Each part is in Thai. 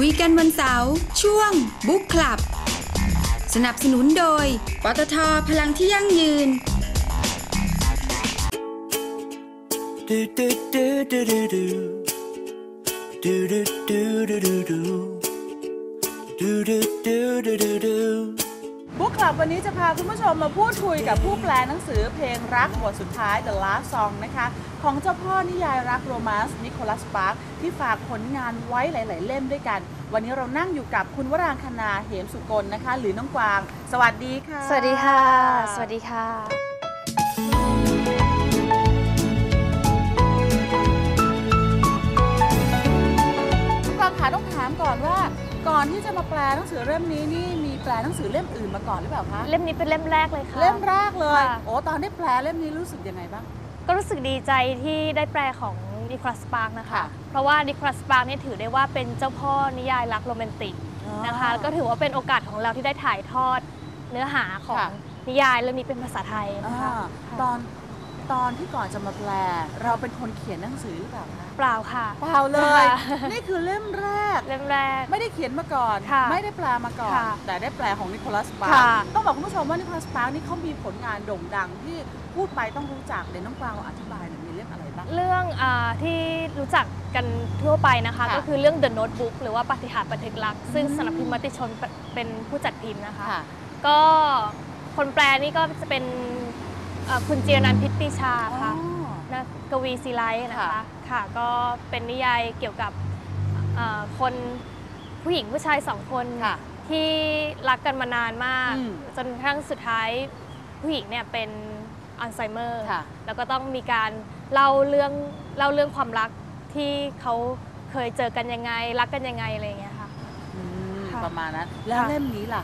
คุยกันวันเสาร์ช่วงบุ๊กคลับ สนับสนุนโดยปตทพลังที่ยั่งยืน do do do do do do do do do do do จะพาคุณผู้ชมมาพูดคุยกับผู้แปลหนังสือเพลงรักบทสุดท้าย The Last Song นะคะ ของเจ้าพ่อนิยายรักโรแมนส์นิโคลัสปาร์คที่ฝากผลงานไว้หลาย ๆ เล่มด้วยกัน วันนี้เรานั่งอยู่กับคุณวรางคณาเหมสุกลนะคะ หรือน้องกวาง สวัสดีค่ะ สวัสดีค่ะ สวัสดีค่ะ ก่อนที่จะมาแปลหนังสือเล่มนี้นี่มีแปลหนังสือเล่มอื่นมาก่อนหรือเปล่าคะ เล่มนี้เป็นเล่มแรกเลยค่ะ เล่มแรกเลย ค่ะ โอ้ตอนได้แปลเล่มนี้รู้สึกยังไงบ้าง ก็รู้สึกดีใจที่ได้แปลของดิครัสปาร์กนะคะ ค่ะ เพราะว่าดิครัสปาร์กนี่ยถือได้ว่าเป็นเจ้าพ่อนิยายรักโรแมนติกนะคะแล้วก็ถือว่าเป็นโอกาสของเราที่ได้ถ่ายทอดเนื้อหาของค่ะ นิยายเรื่องนี้เป็นภาษาไทยนะคะอ่าค่ะตอน ตอนที่ก่อนจะมาแปล เราเป็นคนเขียนหนังสือหรือเปล่าคะเปล่าค่ะ เปล่าเลย ค่ะนี่คือเล่มแรก เล่มแรก ไม่ได้เขียนมาก่อน ค่ะไม่ได้แปลมาก่อน ค่ะแต่ได้แปลของนิโคลัสปาร์ค่ะ ต้องบอกคุณผู้ชมว่านิโคลัสปาร์นี่เขามีผลงานโด่งดังที่พูดไปต้องรู้จักเดี๋ยวน้องกวางลองอธิบายหน่อยมีเรื่องอะไรบ้าง เรื่องอาที่รู้จักกันทั่วไปนะคะ ค่ะก็คือเรื่อง The Notebook หรือว่าปาฏิหาริย์บันทึกรักซึ่งอืม สำนักพิมพ์มติชนเป็นผู้จัดพิมพ์นะคะค่ะก็คนแปลนี่ก็จะเป็น เอ่อคุณเจียนันท์พิตติชาค่ะอ๋อนักกวีซีไลท์นะคะ ค่ะ ค่ะ ก็เป็นนิยายเกี่ยวกับเอ่อคนผู้หญิงผู้ชายสองคนค่ะ ที่รักกันมานานมาก อืมจนกระทั่งสุดท้ายผู้หญิงเนี่ยเป็นอัลไซเมอร์ ค่ะ แล้วก็ต้องมีการเล่าเรื่องเล่าเรื่องความรักที่เขาเคยเจอกันยังไง รักกันยังไงอะไรอย่างเงี้ยค่ะ อืมค่ะประมาณนั้น แล้วค่ะ เล่มนี้ล่ะ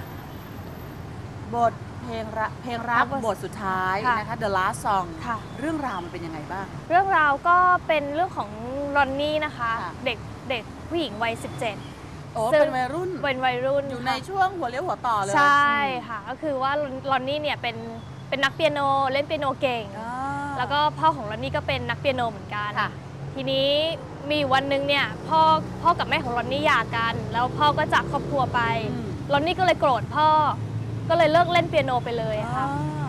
บท เพลงรักเพลงรักค่ะบทสุดท้ายค่ะนะคะ The Last Song ค่ะ เรื่องราวมันเป็นยังไงบ้าง เรื่องราวก็เป็นเรื่องของรอนนี่นะคะ ค่ะ เด็กเด็กผู้หญิงวัย 17 โอ้ซึ่ง เป็นวัยรุ่น เป็นวัยรุ่นอยู่ในค่ะช่วงหัวเลี้ยวหัวต่อเลยใช่อืมค่ะ ก็คือว่ารอนนี่เนี่ยเป็นเป็นนักเปียโนเล่นเปียโนเก่ง อ่า แล้วก็พ่อของรอนนี่ก็เป็นนักเปียโนเหมือนกัน ค่ะ ทีนี้มีอยู่วันหนึ่งเนี่ยพ่อพ่อกับแม่ของรอนนี่หย่ากัน แล้วพ่อก็จากครอบครัวไป อืม รอนนี่ก็เลยโกรธพ่อ ก็เลยเลิกเล่นเปียโนไปเลยอ่าค่ะ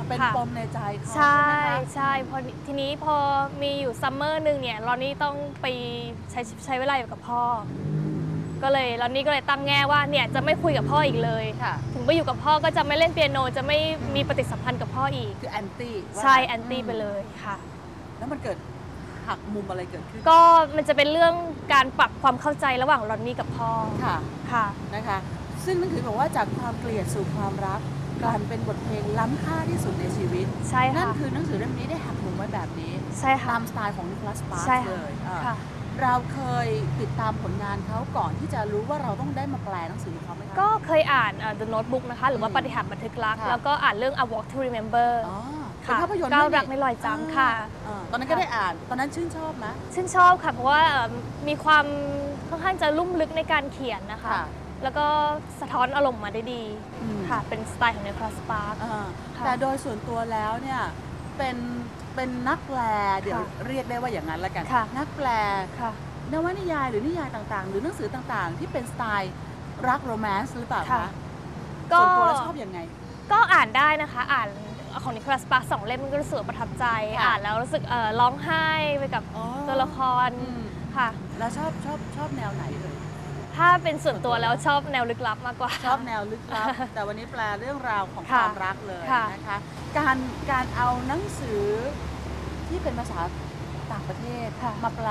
เป็นค่ะ ปมในใจเขาใช่ไหมคะใช่พอทีนี้พอมีอยู่ซัมเมอร์หนึ่งเนี่ยรอนนี่ต้องไปใช้ใช้เวลาอยู่กับพ่อ ก็เลยรอนนี่ก็เลยตั้งแง่ว่าเนี่ยจะไม่คุยกับพ่ออีกเลย ค่ะ ถึงไปอยู่กับพ่อก็จะไม่เล่นเปียโนจะไม่มีปฏิสัมพันธ์กับพ่ออีก คือแอนตี้ใช่แอนตี้ไปเลยค่ะ แล้วมันเกิดหักมุมอะไรเกิดขึ้นก็มันจะเป็นเรื่องการปรับความเข้าใจระหว่างรอนนี่กับพ่อค่ะ ค่ะ นะคะ ซึ่งนั่นคือบอกว่าจากความเกลียดสู่ความรักกลายเป็นบทเพลงล้ำค่าที่สุดในชีวิต ใช่นั่นค่ะ คือหนังสือเล่มนี้ได้หักมุมไว้แบบนี้ ใช่ค่ะ ตามสไตล์ของนิโคลัสปาร์ใช่เลค่ะยอ่าค่ะ เราเคยติดตามผลงานเขาก่อนที่จะรู้ว่าเราต้องได้มาแปลหนังสือของเขาไหมคะ ก็เคยอ่านเอ่อ The Notebook นะคะ หรือว่าอืมปฏิหารย์บันทึกรัก ค่ะ แล้วก็อ่านเรื่อง A Walk to Remember อ๋อเป็นค่ะภาพยนตร์ก้าวด้วยรักไม่ลอยจำค่ะ อ่าตอนนั้นก็ได้อ่านตอนนั้นชื่นชอบไหมชื่นชอบค่ะ เพราะว่าเอ่อมีความค่อนข้างจะลุ่มลึกในการเขียนนะคะ ค่ะ แล้วก็สะท้อนอารมณ์มาได้ดีอืม ค่ะ เป็นสไตล์ของ Nicholas Sparks อ่าค่ะแต่โดยส่วนตัวแล้วเนี่ยเป็นเป็นนักแปลเดี๋ยวค่ะเรียกได้ว่าอย่างนั้นละกัน ค่ะ นักแปลค่ะ นวนิยายหรือนิยายต่างๆ หรือหนังสือต่างๆ ที่เป็นสไตล์รักโรแมนต์หรือเปล่าค่ะคะก็ส่วนตัวแล้วชอบยังไง ก็อ่านได้นะคะ อ่านของ Nicholas Sparks สองเล่มมันก็รู้สึกประทับใจ ค่ะ อ่านแล้วรู้สึกเอ่อร้องไห้ไปกับอ๋อตัวละครอืมค่ะ แล้วชอบชอบชอบแนวไหนเลย ถ้าเป็นส่วนตัวแล้วชอบแนวลึกลับมากกว่า ชอบแนวลึกลับ แต่วันนี้แปลเรื่องราวของคค่ะวามรักเลยค่ะ นะคะการการเอาหนังสือที่เป็นภาษาต่างประเทศค่ะมาแปล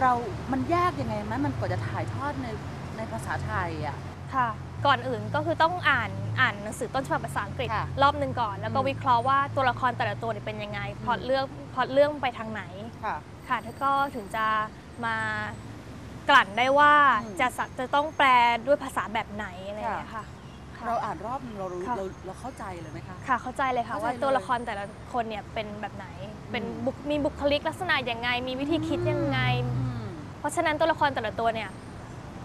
เรามันยากยังไงไหมมันกว่าจะถ่ายทอดในในภาษาไทยอะ ค่ะ ก่อนอื่นก็คือต้องอ่านอ่านหนังสือต้นฉบับภาษาอังกฤษ ค่ะรอบหนึ่งก่อน แล้วก็อืมวิเคราะห์ว่าตัวละครแต่ละตัวเนี่ยเป็นยังไงพล็อตเรื่องพล็อตเรื่องไปทางไหน ค่ะ ค่ะแล้วก็ถึงจะมา กลั่นได้ว่าอืม จะสะจะต้องแปลด้วยภาษาแบบไหนอะไรอย่างเงี้ยค่ะค่ะ เราอ่านรอบนึงเรารู้ค่ะ เราเราเข้าใจเลยไหมคะ ค่ะเข้าใจเลยค่ะเข้าใจว่าตัวเลยละครแต่ละคนเนี่ยเป็นแบบไหน เป็นอืม บุคมีบุคลิกลักษณะยังไง มีวิธีคิดยังไง อืม เพราะฉะนั้นตัวละครแต่ละตัวเนี่ย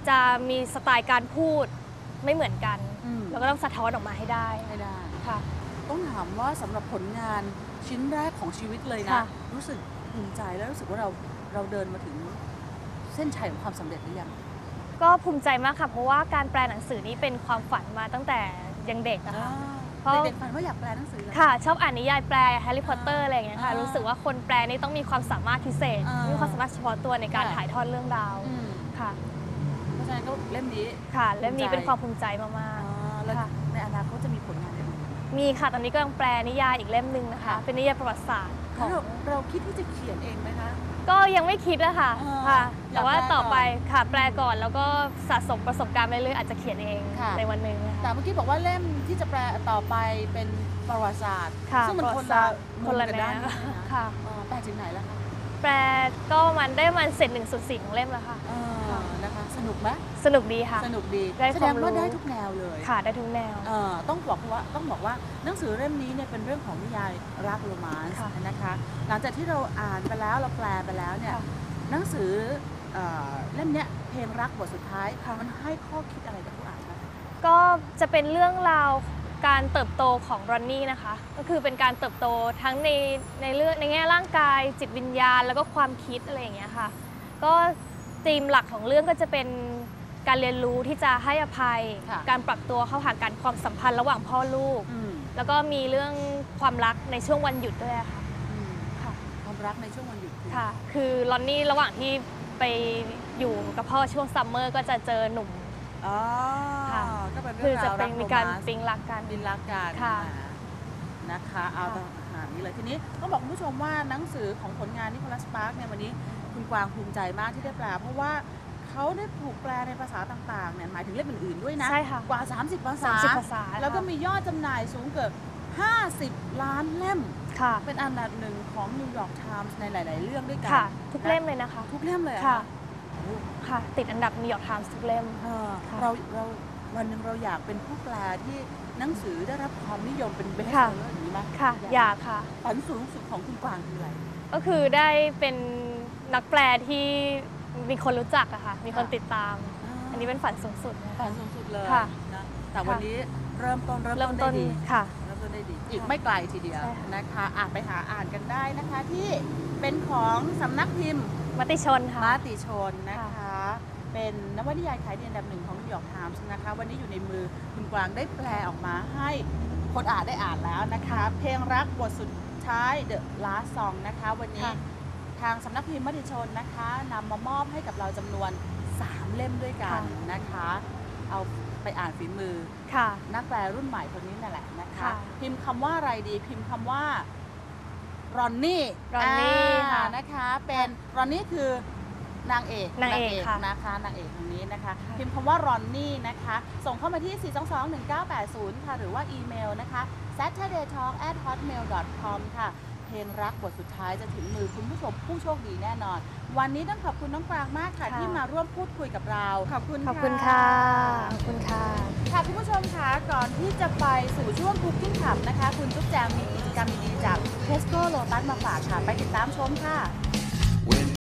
จะมีสไตล์การพูดไม่เหมือนกัน อืม แล้วก็ต้องสะท้อนออกมาให้ได้ไม่ได้ ค่ะ ต้องถามว่าสำหรับผลงานชิ้นแรกของชีวิตเลยนะ ค่ะ รู้สึกภูมิใจและรู้สึกว่าเราเราเดินมาถึง เส้นชัยของความสำเร็จหรือยังก็ภูมิใจมากค่ะ เพราะว่าการแปลหนังสือนี้เป็นความฝันมาตั้งแต่ยังเด็กอะค่ะเพราะเด็กๆฝันว่าอยากแปลหนังสือเหรอค่ะ ชอบอ่านนิยายแปลแฮร์รี่พอตเตอร์อะไรอย่างเงี้ยค่ะอ่ารู้รู้สึกว่าคนแปลนี่ต้องมีความสามารถพิเศษอ่ามีมีความสามารถเฉพาะตัวในการค่ะถ่ายทอดเรื่องราวอืมค่ะเพราะฉะนั้นก็เล่มนี้ค่ะและมีภูมิใจเป็นความภูมิใจมากอ่าแล้วค่ะในอนาคตจะมีผลงานอะไรอีกๆมีค่ะตอนนี้ก็กำลังแปลนิยายอีกเล่มหนึ่งนะคะค่ะเป็นนิยายประวัติศาสตร์ขแล้อวงเราเราคิดที่จะเขียนเองไหมคะ ก็ยังไม่คิดอะค่ะอ่าค่ะอยากแต่ว่าแปลก่อนต่อไปค่ะแปลก่อนแล้วก็สะสมประสบการณ์ไปเรื่อยๆอาจจะเขียนเองค่ะ ในวันหนึ่งนะคะ แต่เมื่อกี้บอกว่าเล่มที่จะแปลต่อไปเป็นประวัติศาสตร์ ค่ะซึ่งมันประควันติศาละสตร์มุคนมละกันแนด้านวนี้นะค่ะ อ๋อแปลถึงไหนแล้วคะแปลก็มันได้มันเสร็จหนึ่งส่วนสี่ของเล่มแล้วค่ะเออ นะคะสนุกไหมสนุกดีค่ะ สนุกดีได้แสคดวางมรู้ว่าได้ทุกแนวเลยค่ะได้ทุกแนวเอ่อต้องบอกว่าต้องบอกว่าหนังสือเล่มนี้เนี่ยเป็นเรื่องของนิยายรักโรแมนต์ค่ะนะคะ หลังจากที่เราอ่านไปแล้วเราแปลไปแล้วเนี่ยค่ะหนังสือเอ่อเล่มเนี้ยเพลงรักบทสุดท้ายค่ะมันให้ข้อคิดอะไรกับผู้อ่านบ้างก็จะเป็นเรื่องราวการเติบโตของรอนนี่นะคะ ก็คือเป็นการเติบโตทั้งในในเรื่องในแง่ร่างกายจิตวิญญาณ แล้วก็ความคิดอะไรอย่างเงี้ยค่ะ ก็ ธีมหลักของเรื่องก็จะเป็นการเรียนรู้ที่จะให้อภัย ค่ะการปรับตัวเข้าหากันความสัมพันธ์ระหว่างพ่อลูกอืมแล้วก็มีเรื่องความรักในช่วงวันหยุดด้วยอะค่ะอืมค่ะ ความรักในช่วงวันหยุดคือค่ะ คือลอนนี่ระหว่างที่ไปอยู่กับพ่อช่วงซัมเมอร์ก็จะเจอหนุ่ม อ๋อค่ะ ก็เป็นคืเรื่อองจะราวเป็รันกมีการโรแมนต์ปิ๊งรักกัน บินรักกันค่ะ นะคะเอาค่ะขนาดนี้เลยทีนี้ต้องบอกคุณผู้ชมว่าหนังสือของผลงานนิโคลัสปาร์กเนี่ยวันนี้คุณกวางภูมิใจมากที่ได้แปลเพราะว่าเขาได้ถูกแปลในภาษาต่างๆเนี่ยหมายถึงเล่มอื่นๆด้วยนะ ใช่ค่ะ กว่า 30 ภาษา 30ภาษาแล้วก็ค่ะมียอดจำหน่ายสูงเกือบ50 ล้านเล่มค่ะเป็นอันดับหนึ่งของนิวยอร์กไทมส์ในหลาย ๆ เรื่องด้วยกัค่ะ ทุกเล่มเลยนะคะ ทุกเล่มเลยเหรอค่ะโอ้ค่ะ ติดอันดับนิวยอร์กไทมส์ทุกเล่มเออค่ะเราเราวันหนึ่งเราอยากเป็นผู้แปลที่ หนังสือได้รับความนิยมเป็นเบสเซค่ะอร์อย่างนี้ไหมค่ะ อยากค่ะ ฝันสูงสุดของคุณกวางคืออะไร ก็คือได้เป็นนักแปลที่มีคนรู้จักอะค่ะ มีคนค่ะ ติดตาม อันนี้เป็นฝันสูงสุดนะฝัคะนสูงสุดเลยค่ะ นะแต่วันนี้เริ่มต้นเริ่มเริ่ต้มนต้ได้นดีค่ะ เริ่มต้นได้ดี อีกค่ะไม่ไกลทีเดียวใช่ค่ะ นะคะอะไปหาอ่านกันได้นะคะที่เป็นของสำนักพิมพ์ มติชนค่ะ มาติชนนะคะค่ะ เป็นนวนิยายขายดีอันดับหนึ่งของนิวยอร์กไทมส์นะคะ วันนี้อยู่ในมือคุณกวางได้แปลออกมาให้คนอ่านได้อ่านแล้วนะคะ เพลงรักบทสุดท้าย The Last Song นะคะ วันนี้ค่ะทางสำนักพิมพ์มติชนนะคะนำมามอบให้กับเราจำนวน 3 เล่มด้วยกันนะคะ เอาไปอ่านฝีมือค่ะนักแปลรุ่นใหม่คนนี้นั่นแหละนะคะค่ะพิมพ์คำว่าอะไรดีพิมพ์คำว่ารอนนี่ Ronnie ค่ะนะคะ เป็นรอนนี่คือ นางเอกนางเอกค่ะนะคะนางเอกคนนี้นะคะค่ะพิมพ์คำว่ารอนนี่นะคะ ส่งเข้ามาที่ 4221980 ค่ะ หรือว่าอีเมลนะคะ saturdaytalk at hotmail com ค่ะเพลงรักบทสุดท้ายจะถึงมือคุณผู้ชมผู้โชคดีแน่นอน วันนี้ต้องขอบคุณน้องปรางมากค่ะค่ะ ที่มาร่วมพูดคุยกับเรา ขอบคุณขอบคุณค่ะขอบคุณค่ะค่ะคุณผู้ชมคะก่อนที่จะไปสู่ช่วง Cooking Club นะคะ คุณจุ๊บแจงมีกิจกรรมดีๆจาก Tesco Lotus มาฝากค่ะ ไปติดตามชมค่ะ